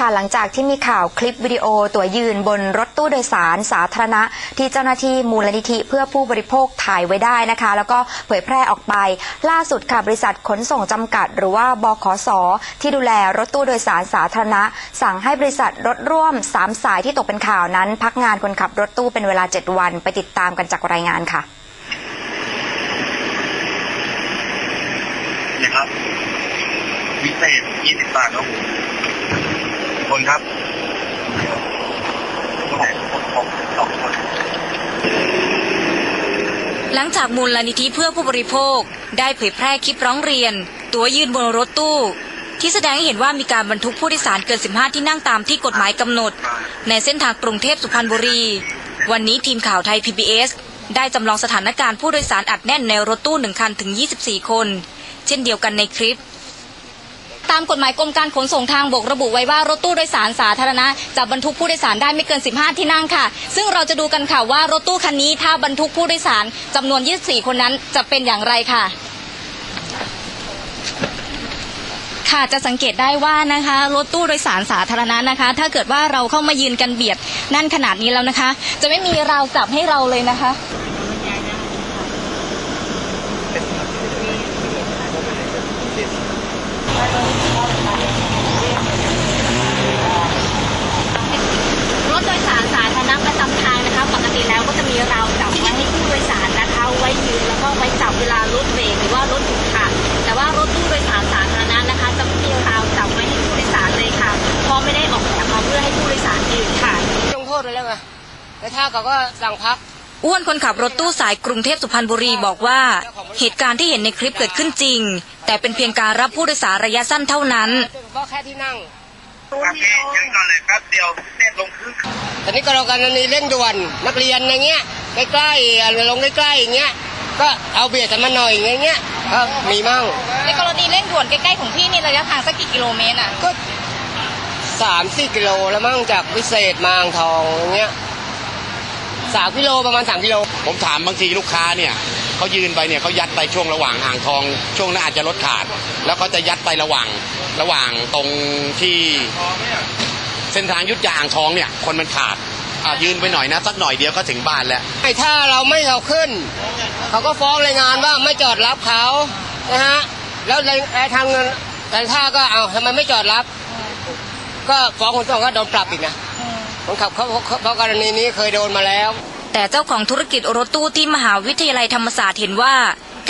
ค่ะหลังจากที่มีข่าวคลิปวิดีโอตัวยืนบนรถตู้โดยสารสาธารณะ ที่เจ้าหน้าที่มูลนิธิเพื่อผู้บริโภคถ่ายไว้ได้นะคะ แล้วก็เผยแพร่ออกไป ล่าสุดค่ะบริษัทขนส่งจำกัด หรือว่าบขสที่ดูแลรถตู้โดยสารสาธารณะ สั่งให้บริษัทรถร่วม 3 สายที่ตกเป็นข่าวนั้น พักงานคนขับรถตู้เป็นเวลา 7 วัน ไปติดตามกันจากรายงานค่ะนะครับพิเศษ20บาทครับผม คนครับหนคนผมสองคนหลังจากมูลนิธิเพื่อผู้บริโภคได้เผยแพร่คลิปร้องเรียน ตัวยืนบนรถตู้ ที่แสดงให้เห็นว่ามีการบรรทุกผู้โดยสารเกิน 15 ที่นั่งตามที่กฎหมายกำหนด ในเส้นทางกรุงเทพสุพรรณบุรี วันนี้ทีมข่าวไทย PBS ได้จำลองสถานการณ์ผู้โดยสารอัดแน่นในรถตู้หนึ่งคันถึง 24 คน เช่นเดียวกันในคลิป ตามกฎหมายกรมการขนส่งทางบกระบุไว้ว่ารถตู้โดยสารสาธารณะจะบรรทุกผู้โดยสารได้ไม่เกิน 15 ที่นั่งค่ะ ซึ่งเราจะดูกันค่ะว่ารถตู้คันนี้ถ้าบรรทุกผู้โดยสารจำนวน 24 คนนั้นจะเป็นอย่างไรค่ะค่ะจะสังเกตได้ว่านะคะรถตู้โดยสารสาธารณะนะคะ ถ้าเกิดว่าเราเข้ามายืนกันเบียดนั่นขนาดนี้แล้วนะคะ จะไม่มีราวจับให้เราเลยนะคะ รถโดยสารสาธารณะประจำทางนะคะ ปกติแล้วก็จะมีราวจับไว้ให้ผู้โดยสารนะคะ ไว้ยืนแล้วก็ไว้จับเวลารถเบรกหรือว่ารถหยุดค่ะ แต่ว่ารถตู้โดยสารสาธารณะนะคะ จะไม่มีราวจับไว้ให้ผู้โดยสารเลยค่ะ เพราะไม่ได้ออกแบบมาเพื่อให้ผู้โดยสารยืนค่ะ ลงโทษไปแล้วไงแต่ ถ้าเขาก็สั่งพัก อ้วนคนขับรถตู้สายกรุงเทพสุพรรณบุรีบอกว่า เหตุการณ์ที่เห็นในคลิปเกิดขึ้นจริง แต่เป็นเพียงการรับผู้โดยสารระยะสั้นเท่านั้น ก็แค่ที่นั่งครับพี่ยืนก่อนเลยแป๊บเดียวเส้นลงครึ่งแต่นี่ก็เรากันนี้เร่งด่วนนักเรียนอย่างเงี้ยใกล้ๆอะลงใกล้ๆอย่างเงี้ยก็เอาเบียดกันมาหน่อยอย่างเงี้ยก็มีมั่งในกรณีเร่งด่วนใกล้ๆของพี่นี่ระยะทางสักกี่กิโลเมตรอะก็สามสี่กิโลแล้วมั่งจากวิเศษมาอ่างทองอย่างเงี้ย สามกิโลประมาณสามกิโล ผมถามบางทีลูกค้าเนี่ยเขายืนไปเนี่ยเขายัดไปช่วงระหว่างอ่างทอง ช่วงนั้นอาจจะรถขาด แล้วเขาจะยัดไประหว่างระหว่างตรงที่เส้นทางยุทธยาอ่างทองเนี่ยคนมันขาดอะยืนไปหน่อยนะสักหน่อยเดียวก็ถึงบ้านแล้วไอ้ถ้าเราไม่เอาขึ้น เขาก็ฟ้องรายงานว่าไม่จอดรับเขานะฮะแล้วในไอ้ทางเงินแต่ถ้าก็เอาทำไมไม่จอดรับ ก็ฟ้องคนส่งก็โดนปรับอีกนะ คนขับเขาเขาเพราะกรณีนี้เคยโดนมาแล้ว แต่เจ้าของธุรกิจรถตู้ที่มหาวิทยาลัยธรรมศาสตร์เห็นว่า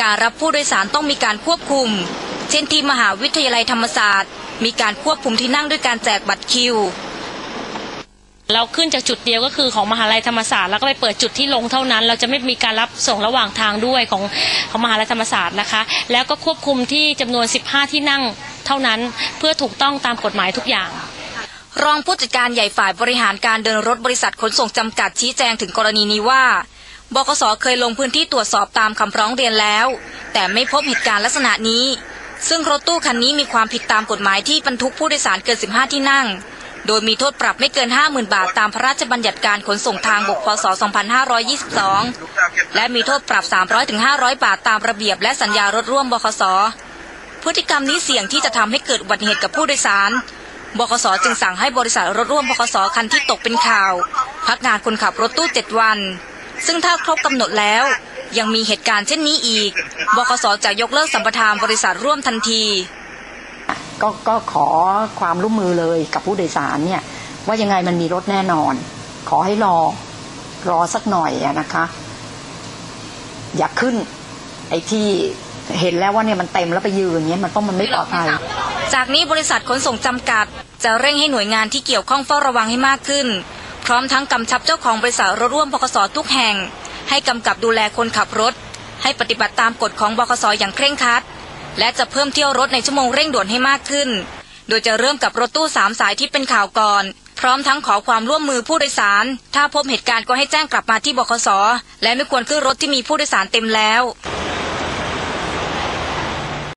การรับผู้โดยสารต้องมีการควบคุม เช่นที่มหาวิทยาลัยธรรมศาสตร์ มีการควบคุมที่นั่งด้วยการแจกบัตรคิวเราขึ้นจากจุดเดียวก็คือของมหาลัยธรรมศาสตร์แล้วก็ไปเปิดจุดที่ลงเท่านั้น เราจะไม่มีการรับส่งระหว่างทางด้วยของของมหาลัยธรรมศาสตร์นะคะ แล้วก็ควบคุมที่จำนวน 15 ที่นั่งเท่านั้น เพื่อถูกต้องตามกฎหมายทุกอย่าง รองผู้จัดการใหญ่ฝ่ายบริหารการเดินรถบริษัทขนส่งจำกัดชี้แจงถึงกรณีนี้ว่า บกสเคยลงพื้นที่ตรวจสอบตามคำร้องเรียนแล้ว แต่ไม่พบเหตุการณ์ลักษณะนี้ ซึ่งรถตู้คันนี้มีความผิดตามกฎหมายที่บรรทุกผู้โดยสารเกิน 15 ที่นั่ง โดยมีโทษปรับไม่เกิน 50,000 บาทตามพระราชบัญญัติการขนส่งทางบกพศ 2522 และมีโทษปรับ 300-500 บาทตามระเบียบและสัญญารถร่วมบคสพฤติกรรมนี้เสี่ยงที่จะทำให้เกิดอุบัติเหตุกับผู้โดยสาร บคสจึงสั่งให้บริษัทรถร่วมบคสคันที่ตกเป็นข่าว พักงานคนขับรถตู้ 7 วัน ซึ่งถ้าครบกำหนดแล้ว ยังมีเหตุการณ์เช่นนี้อีก บคสจะยกเลิกสัมปทานบริษัทร่วมทันที ก็ก็ขอความร่วมมือเลยกับผู้โดยสารเนี่ยว่ายังไงมันมีรถแน่นอน ขอให้รอรอสักหน่อยนะคะ อย่าขึ้น ไอ้ที่ เห็นแล้วว่าเนี่ยมันเต็มแล้วไปยืนอย่างเงี้ยมันต้องมันไม่ปลอดภัย จากนี้บริษัทขนส่งจำกัด จะเร่งให้หน่วยงานที่เกี่ยวข้องเฝ้าระวังให้มากขึ้น พร้อมทั้งกำชับเจ้าของบริษัทรถร่วมบคสทุกแห่ง ให้กำกับดูแลคนขับรถ ให้ปฏิบัติตามกฎของบคสอย่างเคร่งครัด และจะเพิ่มเที่ยวรถในชั่วโมงเร่งด่วนให้มากขึ้น โดยจะเริ่มกับรถตู้สามสายที่เป็นข่าวก่อน พร้อมทั้งขอความร่วมมือผู้โดยสาร ถ้าพบเหตุการณ์ก็ให้แจ้งกลับมาที่บคสและไม่ควรขึ้นรถที่มีผู้โดยสารเต็มแล้ว